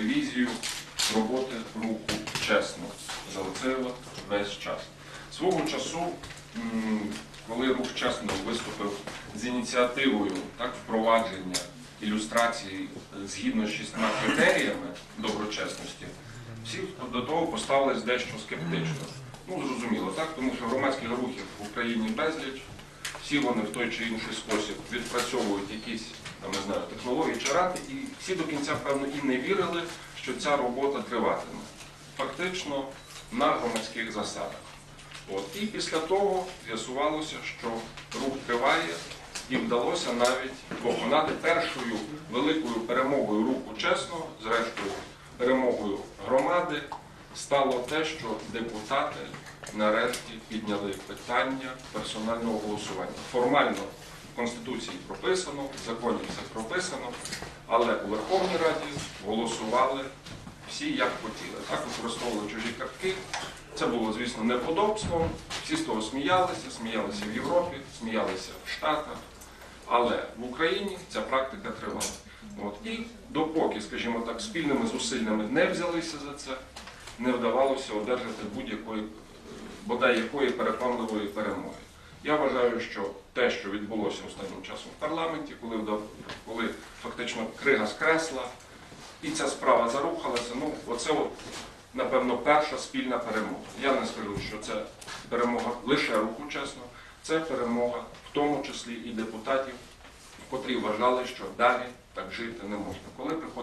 візію роботи руху чесно за оцей весь час. Свого часу, коли рух чесно виступив з ініціативою так, впровадження ілюстрації е, згідно з шістьма критеріями доброчесності, всі до того поставились дещо скептично. Ну, зрозуміло, так, тому що громадських рухів в Україні безліч, всі вони в той чи інший спосіб відпрацьовують якісь там, не знаю, технології чи ради, і всі до кінця, певно, і не вірили, що ця робота триватиме. Фактично на громадських засадах. От. І після того з'ясувалося, що рух триває, і вдалося навіть поконати першою великою перемогою руху чесно, зрештою перемогою громади, стало те, що депутати нарешті підняли питання персонального голосування. Формально Конституції прописано, в законі все прописано, але у Верховній Раді голосували всі як хотіли. Так використовували чужі картки. Це було, звісно, неподобством. Всі з того сміялися, сміялися в Європі, сміялися в Штатах. Але в Україні ця практика тривала. От. І допоки, скажімо так, спільними зусиллями не взялися за це, не вдавалося одержати будь-якої, е, бодай якої переконливої перемоги. Я вважаю, що те, що відбулося останнім часом в парламенті, коли, коли фактично крига скресла, і ця справа зарухалася, ну, оце от, напевно, перша спільна перемога. Я не скажу, що це перемога лише руху чесно, це перемога в тому числі і депутатів, котрі вважали, що далі так жити не можна. Коли приходить